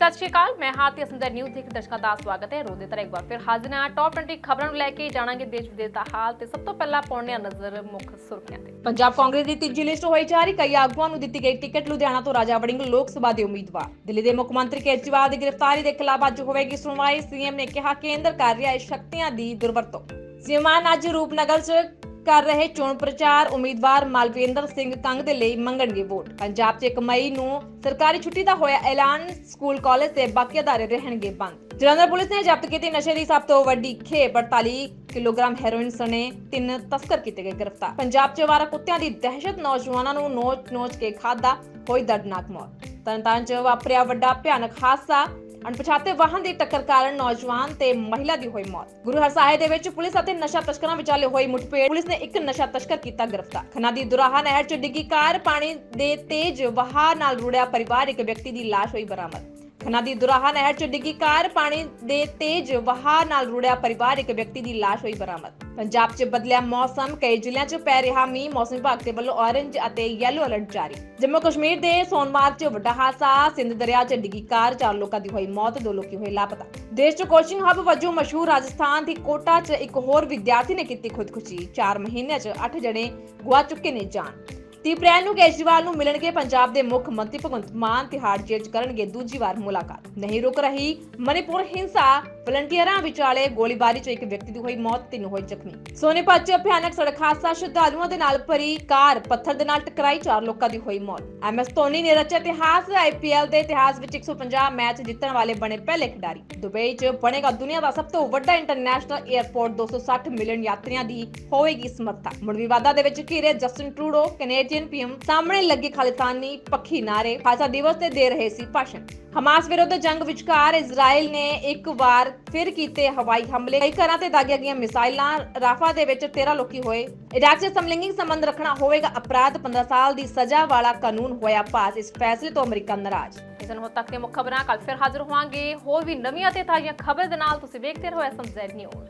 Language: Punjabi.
ਸਤਿ ਸ਼੍ਰੀ ਅਕਾਲ, ਮੈਂ ਹਾਤੀ ਅਸਮਦਰ ਨਿਊਜ਼ ਦੇਖ ਦਰਸ਼ਕਾਂ ਦਾ ਸਵਾਗਤ ਹੈ। ਰੋਜ਼ ਤਰ੍ਹਾਂ ਇੱਕ ਵਾਰ ਫਿਰ ਹਾਜ਼ਰ ਹਾਂ। ਟੌਪ 20 ਖਬਰਾਂ ਨੂੰ ਲੈ ਕੇ ਜਾਣਾਂਗੇ ਦੇਸ਼ ਵਿਦੇਸ਼ ਦਾ ਹਾਲ ਤੇ ਸਭ ਤੋਂ ਪਹਿਲਾਂ ਪਾਉਣੇ ਨਜ਼ਰ ਮੁੱਖ ਸੁਰਖੀਆਂ ਤੇ। ਪੰਜਾਬ ਕਾਂਗਰਸ ਦੀ ਤੀਜੀ ਲਿਸਟ ਹੋਈ ਜਾਰੀ ਕਈ ਆਗੂਆਂ ਨੂੰ ਦਿੱਤੀ ਗਈ ਟਿਕਟ ਲੁਧਿਆਣਾ ਤੋਂ ਰਾਜਾ ਵੜਿੰਗ ਲੋਕ ਸਭਾ ਦੇ ਉਮੀਦਵਾਰ। ਦਿੱਲੀ ਦੇ ਮੁੱਖ ਮੰਤਰੀ ਕੇਜਰੀਵਾਲ ਦੀ ਗ੍ਰਿਫਤਾਰੀ ਦੇ ਖਿਲਾਫ ਅੱਜ ਹੋਵੇਗੀ ਸੁਣਵਾਈ। ਸੀਐਮ ਨੇ ਕਿਹਾ ਕੇਂਦਰ ਕਰ ਰਿਹਾ ਹੈ ਸ਼ਕਤੀਆਂ ਦੀ ਦੁਰਵਰਤੋਂ। ਸੀਮਾਨ ਅੱਜ ਰੂਪਨਗਰ 'ਚ ਕਰ ਰਹੇ ਚੋਣ ਪ੍ਰਚਾਰ, ਉਮੀਦਵਾਰ ਮਾਲਵਿੰਦਰ ਸਿੰਘ ਕੰਗ ਦੇ ਲਈ ਮੰਗਣਗੇ ਵੋਟ। ਪੰਜਾਬ 'ਚ 1 ਮਈ ਨੂੰ ਸਰਕਾਰੀ ਛੁੱਟੀ ਦਾ ਹੋਇਆ ਐਲਾਨ, ਸਕੂਲ, ਕਾਲਜ ਤੇ ਬਾਕੀ ਅਦਾਰੇ ਰਹਿਣਗੇ ਬੰਦ। ਜਲੰਧਰ ਪੁਲਿਸ ਨੇ ਜ਼ਬਤ ਕੀਤੀ ਨਸ਼ੇ ਦੀ ਸਭ ਤੋਂ ਵੱਡੀ ਖੇਪ 48 ਕਿਲੋਗ੍ਰਾਮ ਹੈਰੋਇਨ ਸਣੇ ਤਿੰਨ ਤਸਕਰ ਕੀਤੇ ਗਏ ਗ੍ਰਿਫਤਾਰ। ਪੰਜਾਬ 'ਚ ਵਾਰਾ ਕੁੱਤਿਆਂ ਦੀ ਦਹਿਸ਼ਤ, ਨੌਜਵਾਨਾਂ ਨੂੰ ਨੋਚ-ਨੋਚ ਕੇ ਖਾਦਾ ਹੋਈ ਦਰਦਨਾਕ ਮੌਤ। ਤਰਨਤਾਰਨ 'ਚ ਵਾਪਰਿਆ ਵੱਡਾ ਭਿਆਨਕ ਹਾਦਸਾ ਅਣਪਛਾਤੇ ਵਾਹਨ ਦੀ ਟੱਕਰ ਕਾਰਨ ਨੌਜਵਾਨ ਤੇ ਮਹਿਲਾ ਦੀ ਹੋਈ ਮੌਤ। ਗੁਰੂ ਹਰਸਾਏ ਦੇ ਵਿੱਚ ਪੁਲਿਸ ਅਤੇ ਨਸ਼ਾ ਤਸਕਰਾਂ ਵਿਚਾਲੇ ਹੋਈ ਮੁਠਭੇੜ। ਪੁਲਿਸ ਨੇ ਇੱਕ ਨਸ਼ਾ ਤਸਕਰ ਕੀਤਾ ਗ੍ਰਿਫਤਾਰ। ਖੰਨਾ ਦੀ ਦੁਰਾਹਾ ਨਹਿਰ 'ਚ ਡਿੱਗੀ ਕਾਰ ਪਾਣੀ ਦੇ ਤੇਜ਼ ਵਹਾਅ ਨਾਲ ਰੁੜਿਆ ਪਰਿਵਾਰ। ਇੱਕ ਵਿਅਕਤੀ ਦੀ ਲਾਸ਼ ਹੋਈ ਬਰਾਮਦ। ਖੰਨਾ ਦੀ ਦੁਰਾਹਾ ਨਹਿਰ 'ਚ ਡਿੱਗੀ ਕਾਰ ਪਾਣੀ ਦੇ ਤੇਜ਼ ਵਹਾਅ ਨਾਲ ਰੁੜਿਆ ਪਰਿਵਾਰ, ਇੱਕ ਵਿਅਕਤੀ ਦੀ ਲਾਸ਼ ਹੋਈ ਬਰਾਮਦ। ਪੰਜਾਬ 'ਚ ਬਦਲਿਆ ਮੌਸਮ, ਕਈ ਜ਼ਿਲ੍ਹਿਆਂ 'ਚ ਪੈ ਰਿਹਾ ਮੀਂਹ। ਮੌਸਮ ਵਿਭਾਗ ਦੇ ਵੱਲੋਂ ਔਰੇਂਜ ਅਤੇ ਯੈਲੋ ਅਲਰਟ ਜਾਰੀ। ਜੰਮੂ ਕਸ਼ਮੀਰ ਦੇ ਸੋਨਮਾਰਗ 'ਚ ਵੱਡਾ ਹਾਦਸਾ, ਸਿੰਧ ਦਰਿਆ 'ਚ ਡਿੱਗੀ ਕਾਰ, ਚਾਰ ਲੋਕਾਂ ਦੀ ਹੋਈ ਮੌਤ, ਦੋ ਲੋਕੀ ਹੋਏ ਲਾਪਤਾ। ਦੇਸ਼ 'ਚ ਕੋਚਿੰਗ ਹੱਬ ਵਜੋਂ ਮਸ਼ਹੂਰ ਰਾਜਸਥਾਨ ਦੀ ਕੋਟਾ 'ਚ ਇੱਕ ਹੋਰ ਵਿਦਿਆਰਥੀ ਨੇ ਕੀਤੀ ਖੁਦਕੁਸ਼ੀ। 4 ਮਹੀਨਿਆਂ 'ਚ 8 ਜਣੇ ਗੁਆ ਚੁੱਕੇ ਨੇ ਜਾਨ। 30 ਅਪ੍ਰੈਲ ਨੂੰ ਕੇਜਰੀਵਾਲ ਨੂੰ ਮਿਲਣਗੇ ਪੰਜਾਬ ਦੇ ਮੁੱਖ ਮੰਤਰੀ ਭਗਵੰਤ ਮਾਨ, ਤਿਹਾੜ ਜੇਲ੍ਹ 'ਚ ਕਰਨਗੇ ਦੂਜੀ ਵਾਰ ਮੁਲਾਕਾਤ। ਨਹੀਂ ਰੁਕ ਰਹੀ ਮਨੀਪੁਰ ਹਿੰਸਾ, ਵਲੰਟੀਅਰਾਂ ਵਿਚਾਲੇ ਗੋਲੀਬਾਰੀ 'ਚ ਇੱਕ ਵਿਅਕਤੀ ਦੀ ਹੋਈ ਮੌਤ, ਤਿੰਨ ਹੋਏ ਜ਼ਖਮੀ। ਸੋਨੀਪਤ 'ਚ ਭਿਆਨਕ ਸੜਕ ਹਾਦਸਾ, ਸ਼ਰਧਾਲੂਆਂ ਦੇ ਨਾਲ ਭਰੀ ਕਾਰ, ਪੱਥਰ ਦੇ ਨਾਲ ਟਕਰਾਈ ਚਾਰ ਲੋਕਾਂ ਦੀ ਹੋਈ ਮੌਤ। ਐਮਐਸ ਧੋਨੀ ਨੇ ਰਚਿਆ ਇਤਿਹਾਸ ਆਈਪੀਐਲ ਦੇ ਇਤਿਹਾਸ ਵਿੱਚ 150 ਮੈਚ ਜਿੱਤਣ ਵਾਲੇ ਬਣੇ ਪਹਿਲੇ ਖਿਡਾਰੀ। ਦੁਬਈ 'ਚ ਬਣੇਗਾ ਦੁਨੀਆ ਦਾ ਸਭ ਤੋਂ ਵੱਡਾ ਇੰਟਰਨੈਸ਼ਨਲ 에ਅਰਪੋਰਟ 260 ਮਿਲੀਅਨ ਯਾਤਰੀਆਂ ਦੀ ਹੋਵੇਗੀ ਸਮਰੱਥਾ। ਮੁੜ ਵਿਵਾਦਾਂ ਦੇ ਵਿੱਚ ਘਿਰੇ Justin Trudeau, Canada Canadian PM ਸਾਹਮਣੇ ਲੱਗੇ ਖਾਲਿਸਤਾਨੀ ਪੱਖੀ ਨਾਰੇ ਖਾਲਸਾ ਦਿਵਸ ਤੇ ਦੇ ਰਹੇ ਸੀ ਭਾਸ਼ਣ। ਹਮਾਸ ਵਿਰੁੱਧ ਜੰਗ ਵਿਚਕਾਰ ਇਜ਼ਰਾਈਲ ਨੇ ਇੱਕ ਵਾਰ ਫਿਰ ਕੀਤੇ ਹਵਾਈ ਹਮਲੇ। ਕਈ ਘਰਾਂ ਤੇ ਦਾਗੀਆਂ ਗਈਆਂ ਮਿਸਾਈਲਾਂ ਰਾਫਾ ਦੇ ਵਿੱਚ 13 ਲੋਕੀ ਹੋਏ। ਇਰਾਕ 'ਚ ਸਮਲਿੰਗੀ ਸੰਬੰਧ ਰੱਖਣਾ ਹੋਵੇਗਾ ਅਪਰਾਧ। 15 ਸਾਲ ਦੀ ਸਜ਼ਾ ਵਾਲਾ ਕਾਨੂੰਨ ਹੋਇਆ ਪਾਸ। ਇਸ ਫੈਸਲੇ ਤੋਂ ਅਮਰੀਕਾ ਨਾਰਾਜ਼। ਇਸ ਨੂੰ ਤੱਕ ਦੀਆਂ ਮੁੱਖ ਖਬਰਾਂ ਕੱਲ ਫਿਰ ਹਾਜ਼ਰ ਹੋਵਾਂਗੇ। ਹੋਰ ਵੀ ਨਵੀਆਂ ਤੇ ਤਾਜ਼ੀਆਂ ਖਬਰ ਦੇ ਨਾਲ ਤੁਸੀਂ ਵੇਖਦੇ ਰਹੋ ਐਸਐਮ ਜ਼ੈਡ ਨਿਊਜ਼।